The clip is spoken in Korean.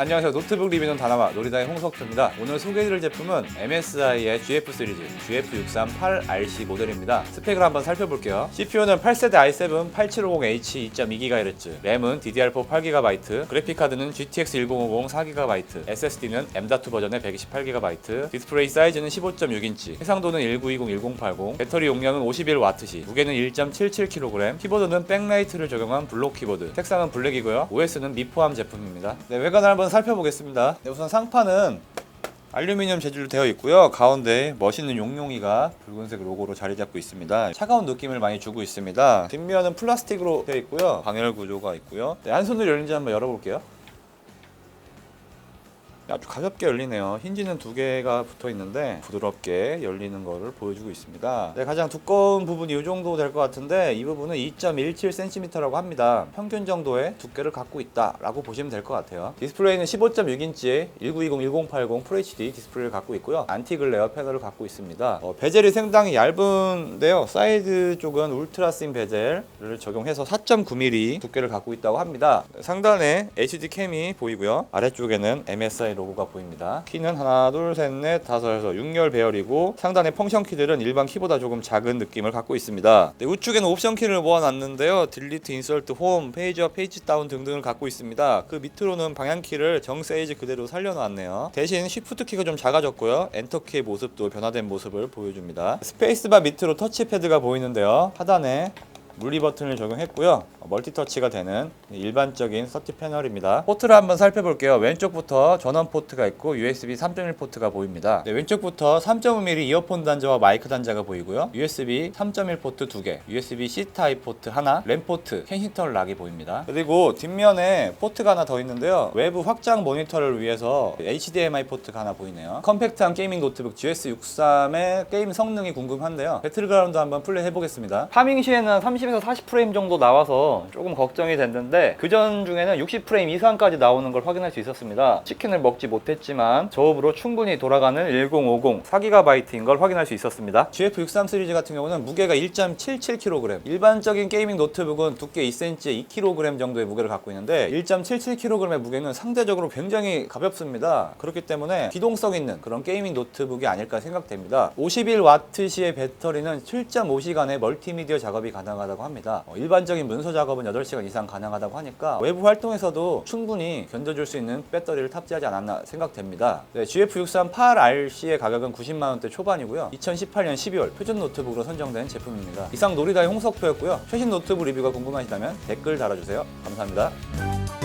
안녕하세요. 노트북 리뷰는 다나와 놀이다의 홍석표입니다. 오늘 소개해드릴 제품은 MSI의 GF 시리즈 GF638RC 모델입니다. 스펙을 한번 살펴볼게요. CPU는 8세대 i7 8750H 2.2GHz 램은 DDR4 8GB 그래픽카드는 GTX 1050 4GB SSD는 M.2 버전의 128GB 디스플레이 사이즈는 15.6인치 해상도는 1920 1080 배터리 용량은 51W시 무게는 1.77kg 키보드는 백라이트를 적용한 블록 키보드 색상은 블랙이고요. OS는 미포함 제품입니다. 네, 외관을 한번 살펴보겠습니다 네, 우선 상판은 알루미늄 재질로 되어 있고요. 가운데 멋있는 용용이가 붉은색 로고로 자리 잡고 있습니다. 차가운 느낌을 많이 주고 있습니다. 뒷면은 플라스틱으로 되어 있고요. 방열 구조가 있고요. 네, 한 손으로 열린지 한번 열어볼게요. 아주 가볍게 열리네요. 힌지는 두 개가 붙어 있는데 부드럽게 열리는 것을 보여주고 있습니다. 네, 가장 두꺼운 부분이 이 정도 될 것 같은데 이 부분은 2.17cm라고 합니다. 평균 정도의 두께를 갖고 있다라고 보시면 될 것 같아요. 디스플레이는 15.6인치의 1920 1080 FHD 디스플레이를 갖고 있고요. 안티 글레어 패널을 갖고 있습니다. 어, 베젤이 상당히 얇은데요. 사이드 쪽은 울트라 씬 베젤을 적용해서 4.9mm 두께를 갖고 있다고 합니다. 상단에 HD 캠이 보이고요. 아래쪽에는 MSI 로고가 보입니다. 키는 하나, 둘, 셋, 넷, 다섯, 여섯, 6열 배열이고 상단의 펑션 키들은 일반 키보다 조금 작은 느낌을 갖고 있습니다. 네, 우측에는 옵션 키를 모아놨는데요. 딜리트, 인설트, 홈, 페이지업, 페이지 다운 등등을 갖고 있습니다. 그 밑으로는 방향 키를 정 사이즈 그대로 살려놨네요. 대신 쉬프트 키가 좀 작아졌고요. 엔터 키의 모습도 변화된 모습을 보여줍니다. 스페이스바 밑으로 터치패드가 보이는데요. 하단에 물리 버튼을 적용했고요. 멀티터치가 되는 일반적인 서티 패널입니다. 포트를 한번 살펴볼게요. 왼쪽부터 전원 포트가 있고 USB 3.1 포트가 보입니다. 네, 왼쪽부터 3.5mm 이어폰 단자와 마이크 단자가 보이고요. USB 3.1 포트 2개, USB-C 타입 포트 하나, 램 포트, 캔시턴 락이 보입니다. 그리고 뒷면에 포트가 하나 더 있는데요. 외부 확장 모니터를 위해서 HDMI 포트가 하나 보이네요. 컴팩트한 게이밍 노트북 GS63의 게임 성능이 궁금한데요. 배틀그라운드 한번 플레이 해보겠습니다. 파밍 시에는 30에서 40프레임 정도 나와서 조금 걱정이 됐는데 그전 중에는 60프레임 이상까지 나오는 걸 확인할 수 있었습니다. 치킨을 먹지 못했지만 저음으로 충분히 돌아가는 1050 4GB인 걸 확인할 수 있었습니다. GF63 시리즈 같은 경우는 무게가 1.77kg. 일반적인 게이밍 노트북은 두께 2cm에 2kg 정도의 무게를 갖고 있는데 1.77kg의 무게는 상대적으로 굉장히 가볍습니다. 그렇기 때문에 기동성 있는 그런 게이밍 노트북이 아닐까 생각됩니다. 51W시의 배터리는 7.5시간의 멀티미디어 작업이 가능하다고 합니다. 어, 일반적인 문서 작업은 8시간 이상 가능하다고 하니까 외부 활동에서도 충분히 견뎌줄 수 있는 배터리를 탑재하지 않았나 생각됩니다. 네, GF63 8RC의 가격은 90만 원대 초반이고요. 2018년 12월 표준 노트북으로 선정된 제품입니다. 이상 놀이다의 홍석표였고요. 최신 노트북 리뷰가 궁금하시다면 댓글 달아주세요. 감사합니다.